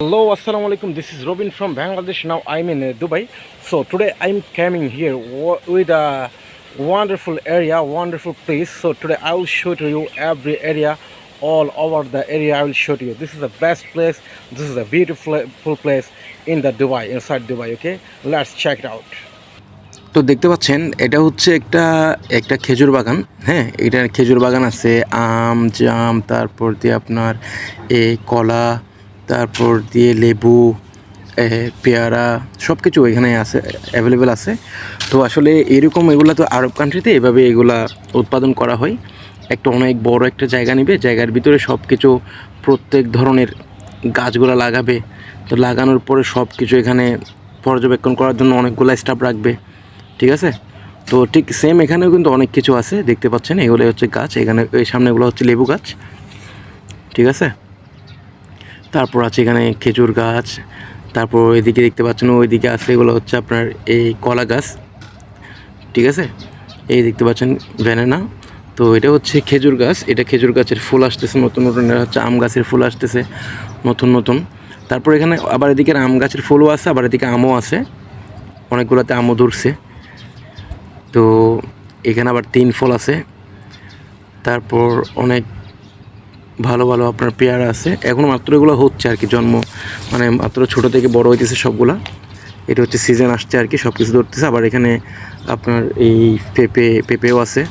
Hello, assalamu alaikum. This is Robin from Bangladesh. Now I'm in uh, Dubai. So today I'm coming here with a wonderful area, wonderful place. So today I will show to you every area, all over the area. I will show to you. This is the best place. This is a beautiful place in the Dubai, inside Dubai. Okay, let's check it out. তো দেখতে পাচ্ছেন এটা হচ্ছে একটা একটা খেজুর বাগান হ্যাঁ এটা খেজুর বাগান আছে আম জাম তারপর দিয়ে আপনার এ কলা তারপর দিয়ে লেবু পেয়ারা সব কিছু এখানে আছে অ্যাভেলেবেল আছে। তো আসলে এরকম এগুলো তো আরব কান্ট্রিতে এভাবে এগুলা উৎপাদন করা হয়। একটা অনেক বড় একটা জায়গা নেবে, জায়গার ভিতরে সব কিছু প্রত্যেক ধরনের গাছগুলো লাগাবে। তো লাগানোর পরে সব কিছু এখানে পর্যবেক্ষণ করার জন্য অনেকগুলো স্টাফ রাখবে, ঠিক আছে? তো ঠিক সেম এখানেও কিন্তু অনেক কিছু আছে, দেখতে পাচ্ছেন? এগুলো হচ্ছে গাছ, এখানে, এই সামনেগুলো হচ্ছে লেবু গাছ, ঠিক আছে? তারপর আছে এখানে খেজুর গাছ, তারপর এদিকে দেখতে পাচ্ছেন, ওইদিকে আছে এগুলো হচ্ছে আপনার এই কলা গাছ, ঠিক আছে? এই দেখতে পাচ্ছেন ব্যানানা। তো এটা হচ্ছে খেজুর গাছ, এটা খেজুর গাছের ফুল আসতেছে, নতুন নতুন এটা হচ্ছে আম গাছের ফুল আসতেছে, নতুন নতুন। তারপর এখানে আবার এদিকে আম গাছের ফুলও আছে, আবার এদিকে আমও আছে। অনেকগুলোতে আমও ধরছে। তো এখানে আবার তিন ফল আছে। তারপর অনেক ভালো ভালো আপনার পেয়ারা আছে। এখন মাত্র এগুলো হচ্ছে আর কি, জন্ম মানে মাত্র ছোটো থেকে বড় হইতেছে সবগুলা। এটা হচ্ছে সিজন আসছে আর কি সব কিছু ধরতেছে। আবার এখানে আপনার এই পেঁপে, পেঁপেও আছে।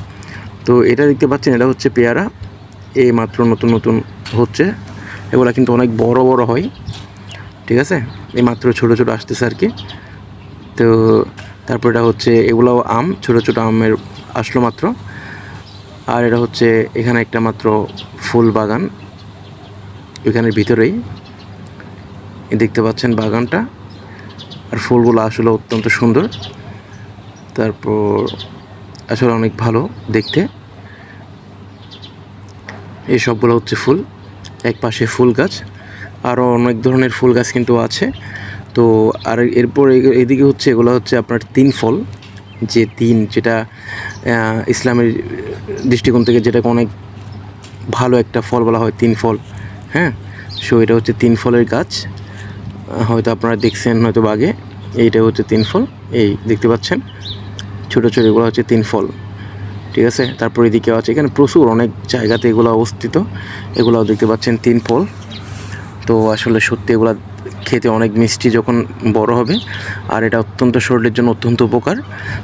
তো এটা দেখতে পাচ্ছেন, এটা হচ্ছে পেয়ারা। এই মাত্র নতুন নতুন হচ্ছে। এগুলো কিন্তু অনেক বড় বড় হয়। ঠিক আছে? এই মাত্র ছোটো ছোটো আসতেছে আর কি। তো তারপর এটা হচ্ছে, এগুলাও আম, ছোটো ছোটো আমের আসলো মাত্র। আর এটা হচ্ছে এখানে একটা মাত্র ফুল বাগান। এখানের ভিতরেই দেখতে পাচ্ছেন বাগানটা। আর ফুলগুলো আসলে অত্যন্ত সুন্দর। তারপর আসলে অনেক ভালো দেখতে। এই সবগুলো হচ্ছে ফুল। এক পাশে ফুল গাছ। আরও অনেক ধরনের ফুল গাছ কিন্তু আছে। তো আর এরপর এদিকে হচ্ছে এগুলো হচ্ছে আপনার তিন ফল। যে দিন যেটা ইসলামের দৃষ্টিকোণ থেকে যেটাকে অনেক ভালো একটা ফল বলা হয়, তিন ফল হ্যাঁ? সো এটা হচ্ছে তিন ফলের গাছ। হয়তো আপনারা দেখছেন হয়তো বা আগে, এইটা হচ্ছে তিন ফল, এই দেখতে পাচ্ছেন? ছোটো ছোটো এগুলো হচ্ছে তিন ফল, ঠিক আছে? তারপর এদিকেও আছে, এখানে প্রচুর অনেক জায়গাতে এগুলো অবস্থিত এগুলো দেখতে পাচ্ছেন তিন ফল। তো আসলে সত্যি এগুলো খেতে অনেক মিষ্টি যখন বড় হবে, আর এটা অত্যন্ত শরীরের জন্য অত্যন্ত উপকার।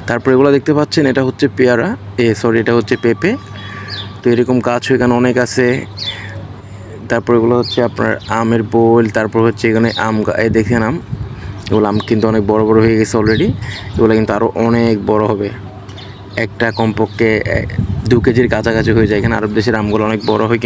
তারপর এগুলো দেখতে পাচ্ছেন, এটা হচ্ছে পেয়ারা, এ সরি এটা হচ্ছে পেঁপে। তো এরকম গাছও এখানে অনেক আছে। তারপর এগুলো হচ্ছে আপনার আমের বোল, তারপর হচ্ছে এখানে আম এই দেখেন আম। এগুলো আম কিন্তু অনেক বড় বড় হয়ে গেছে অলরেডি এগুলো কিন্তু আরও অনেক বড় হবে। একটা কমপক্ষে দু কেজির কাছাকাছি হয়ে যায়। এখানে আরব দেশের আমগুলো অনেক বড় হয় কিন্তু